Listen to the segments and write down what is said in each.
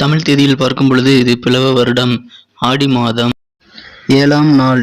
தமிழ் தேதியில் பார்க்கும் பொழுது இது பிளவ வருடம் ஆடி மாதம். ஏழாம் நாள்.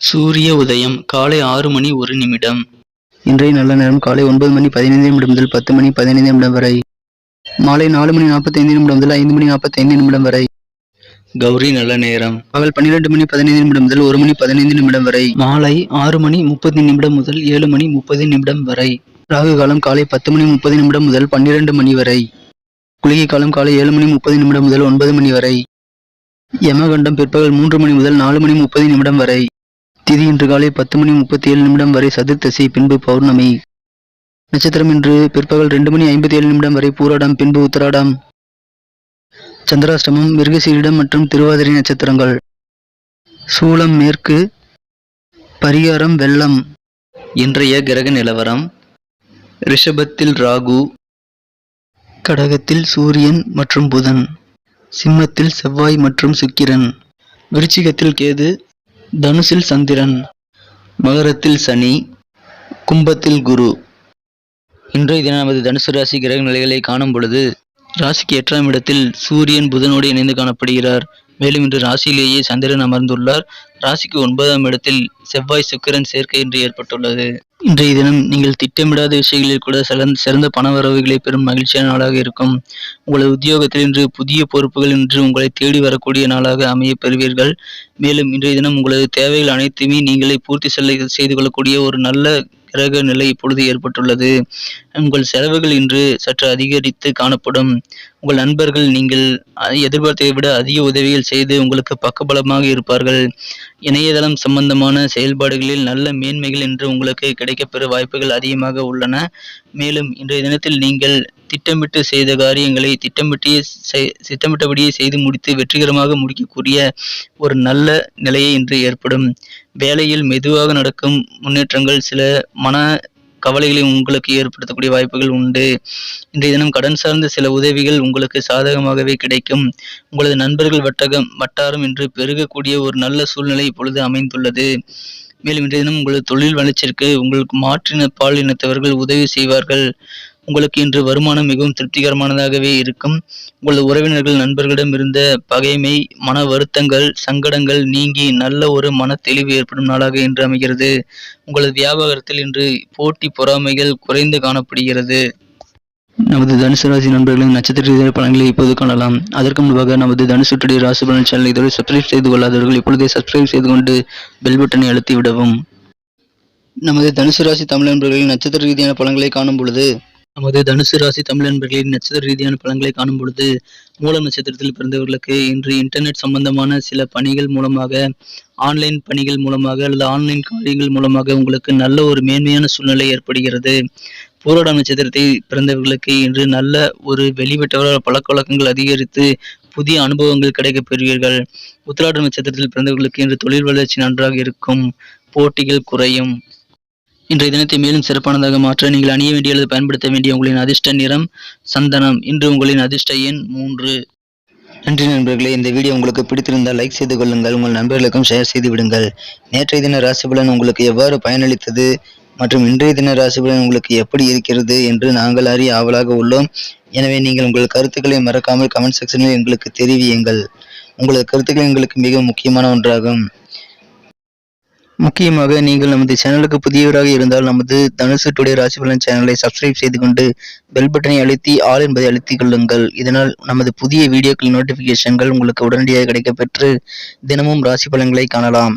சூரிய உதயம் காலை ஆறு மணி ஒரு நிமிடம். இன்றைய நல்ல நேரம் காலை ஒன்பது மணி பதினைந்து நிமிடம் முதல் பத்து மணி பதினைந்து நிமிடம் வரை. மாலை நாலு மணி நாற்பத்தைந்து நிமிடம் முதல் ஐந்து மணி நாற்பத்தைந்து நிமிடம் வரை. கௌரி நல்ல நேரம். பகல் பன்னிரெண்டு மணி பதினைந்து நிமிடம் முதல் ஒரு மணி பதினைந்து நிமிடம் வரை. மாலை ஆறு மணி முப்பது நிமிடம் முதல் ஏழு மணி முப்பது நிமிடம் வரை. ராகு காலம் காலை பத்து மணி முப்பது நிமிடம் முதல் பன்னிரண்டு மணி வரை. குளிகை காலம் காலை ஏழு மணி முப்பது நிமிடம் முதல் ஒன்பது மணி வரை. யமகண்டம் பிற்பகல் மூன்று மணி முதல் நாலு மணி முப்பது நிமிடம் வரை. திதி இன்று காலை பத்து மணி முப்பத்தி ஏழு நிமிடம் வரை சதுர்த்தசி பின்பு பௌர்ணமி. நட்சத்திரம் இன்று பிற்பகல் ரெண்டு மணி ஐம்பத்தி ஏழு நிமிடம் வரை பூராடம் பின்பு உத்தராடம். சந்திராஷ்டமம் மிருகசீரிடம் மற்றும் திருவாதிரை நட்சத்திரங்கள். சூலம் மேற்கு. பரிகாரம் வெள்ளம். இன்றைய கிரக நிலவரம் ரிஷபத்தில் ராகு. கடகத்தில் சூரியன் மற்றும் புதன் சிம்மத்தில் செவ்வாய் மற்றும் சுக்கிரன் விருச்சிகத்தில் கேது தனுசில் சந்திரன் மகரத்தில் சனி கும்பத்தில் குரு. இன்றைய தினம் நமது தனுசு ராசி கிரக நிலைகளை காணும் பொழுது ராசிக்கு எட்டாம் இடத்தில் சூரியன் புதனோடு இணைந்து காணப்படுகிறார். மேலும் இன்று ராசியிலேயே சந்திரன் அமர்ந்துள்ளார். ராசிக்கு ஒன்பதாம் இடத்தில் செவ்வாய் சுக்கிரன் சேர்க்கை இன்று ஏற்பட்டுள்ளது. இன்றைய தினம் நீங்கள் திட்டமிடாத விஷயங்களில் கூட சிறந்த சிறந்த பண வரவுகளை பெறும் மகிழ்ச்சியான நாளாக இருக்கும். உங்களது உத்தியோகத்தில் இன்று புதிய பொறுப்புகள் இன்று உங்களை தேடி வரக்கூடிய நாளாக அமைய பெறுவீர்கள். மேலும் இன்றைய தினம் உங்களது தேவைகள் அனைத்துமே நீங்களே பூர்த்தி செல்ல செய்து கொள்ளக்கூடிய ஒரு நல்ல கிரக நிலை இப்பொழுது ஏற்பட்டுள்ளது. உங்கள் செலவுகள் இன்று சற்று அதிகரித்து காணப்படும். உங்கள் நண்பர்கள் நீங்கள் எதிர்பார்த்ததை விட அதிக உதவிகள் செய்து உங்களுக்கு பக்கபலமாக இருப்பார்கள். இணையதளம் சம்பந்தமான செயல்பாடுகளில் நல்ல மேன்மைகள் இன்று உங்களுக்கு கிடைக்கப்பெற வாய்ப்புகள் அதிகமாக உள்ளன. மேலும் இன்றைய தினத்தில் நீங்கள் திட்டமிட்டு செய்த காரியங்களை திட்டமிட்டே திட்டமிட்டபடியே செய்து முடித்து வெற்றிகரமாக முடிக்கக்கூடிய ஒரு நல்ல நிலையை இன்று ஏற்படும். வேலையில் மெதுவாக நடக்கும் முன்னேற்றங்கள் சில மன கவலைகளை உங்களுக்கு ஏற்படுத்தக்கூடிய வாய்ப்புகள் உண்டு. இன்றைய தினம் கடன் சார்ந்த சில உதவிகள் உங்களுக்கு சாதகமாகவே கிடைக்கும். உங்களது நண்பர்கள் வட்டகம் வட்டாரம் இன்று பெருகக்கூடிய ஒரு நல்ல சூழ்நிலை இப்பொழுது அமைந்துள்ளது. மேலும் இன்றைய தினம் உங்களது தொழில் வளர்ச்சிக்கு உங்களுக்கு மாற்றின பால் இனத்தவர்கள் உதவி செய்வார்கள். உங்களுக்கு இன்று வருமானம் மிகவும் திருப்திகரமானதாகவே இருக்கும். உங்களது உறவினர்கள் நண்பர்களிடம் இருந்த பகைமை மன வருத்தங்கள் சங்கடங்கள் நீங்கி நல்ல ஒரு மன தெளிவு ஏற்படும் நாளாக இன்று அமைகிறது. உங்களது வியாபாரத்தில் இன்று போட்டி பொறாமைகள் குறைந்து காணப்படுகிறது. நமது தனுசு ராசி நண்பர்களின் நட்சத்திர ரீதியான பலன்களை இப்போது காணலாம். அதற்கு முன்பாக நமது தனுசு டுடே ராசி பலன் சேனல் இதுவரை சப்ஸ்கிரைப் செய்து கொள்ளாதவர்கள் இப்பொழுதே சப்ஸ்கிரைப் செய்து கொண்டு பெல் பட்டனை அழுத்தி விடவும். நமது தனுசு ராசி தமிழ் நண்பர்களின் நட்சத்திர ரீதியான பலன்களை காணும் பொழுது நமது தனுசு ராசி தமிழ் நண்பர்களின் நட்சத்திர ரீதியான பலன்களை காணும் பொழுது மூல நட்சத்திரத்தில் பிறந்தவர்களுக்கு இன்று இன்டர்நெட் சம்பந்தமான சில பணிகள் மூலமாக ஆன்லைன் பணிகள் மூலமாக அல்லது ஆன்லைன் காரியங்கள் மூலமாக உங்களுக்கு நல்ல ஒரு மேன்மையான சூழ்நிலை ஏற்படுகிறது. பூரட நட்சத்திரத்தை பிறந்தவர்களுக்கு இன்று நல்ல ஒரு வெளிவிட்டவரால் பழக்க வழக்கங்கள் அதிகரித்து புதிய அனுபவங்கள் கிடைக்கப் பெறுவீர்கள். உத்திராட நட்சத்திரத்தில் பிறந்தவர்களுக்கு இன்று தொழில் வளர்ச்சி நன்றாக இருக்கும். போட்டிகள் குறையும். இன்றைய தினத்தை மேலும் சிறப்பானதாக மாற்ற நீங்கள் அணிய வேண்டிய அல்லது பயன்படுத்த வேண்டிய உங்களின் அதிர்ஷ்ட நிறம் சந்தனம். இன்று உங்களின் அதிர்ஷ்ட எண் மூன்று. நன்றி நண்பர்களே இந்த வீடியோ உங்களுக்கு பிடித்திருந்தால் லைக் செய்து கொள்ளுங்கள். உங்கள் நண்பர்களுக்கும் ஷேர் செய்து விடுங்கள். நேற்றைய தின ராசி பலன் உங்களுக்கு எவ்வாறு பயனளித்தது? மற்றும் இன்றைய தின ராசிபலன் உங்களுக்கு எப்படி இருக்கிறது என்று நாங்கள் அறிய ஆவலாக உள்ளோம். எனவே நீங்கள் உங்கள் கருத்துக்களை மறக்காமல் கமெண்ட் செக்ஷனில் எங்களுக்கு தெரிவியுங்கள். உங்களது கருத்துக்கள் எங்களுக்கு மிக முக்கியமான ஒன்றாகும். முக்கியமாக நீங்கள் நமது சேனலுக்கு புதியவராக இருந்தால் நமது தனுசு டுடே ராசி பலன் சேனலை சப்ஸ்கிரைப் செய்து கொண்டு பெல் பட்டனை அழுத்தி ஆல் என்பதை அழுத்திக் கொள்ளுங்கள். இதனால் நமது புதிய வீடியோக்கள் நோட்டிபிகேஷன்கள் உங்களுக்கு உடனடியாக கிடைக்கப்பெற்று தினமும் ராசி பலன்களை காணலாம்.